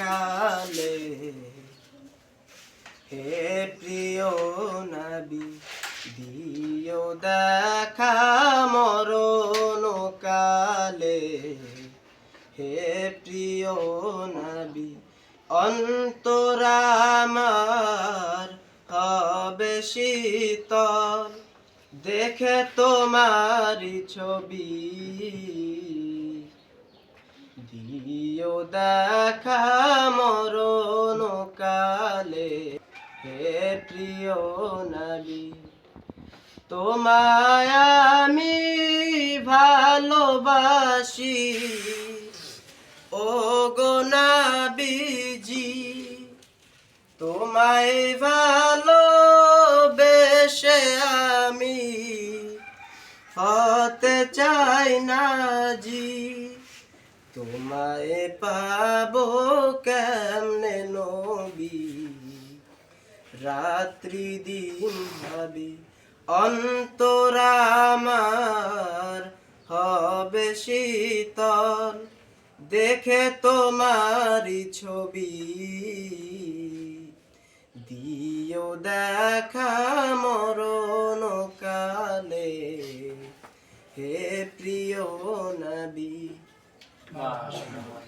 কালে হে প্রিয় নবী, দিও দেখা মরণ কালে। হে প্রিয় নবী অন্তরামার হবে শীতল। দেখে তোমারি ছবি। দিও দেখা মরণ কালে, হে প্রিয় নবী তোমায় আমি ভালোবাসি। ও গো নাবিজি, তোমায় ভালো বেশে আমি হতে চাই না জি তোমায় পাব কেমনে নবী? রাত্রি দিন ভাবি অন্তরামার হবে শীতল। দেখে তোমারি ছবি। দিও দেখা মরণ কালে। হে প্রিয় নবী 那什么？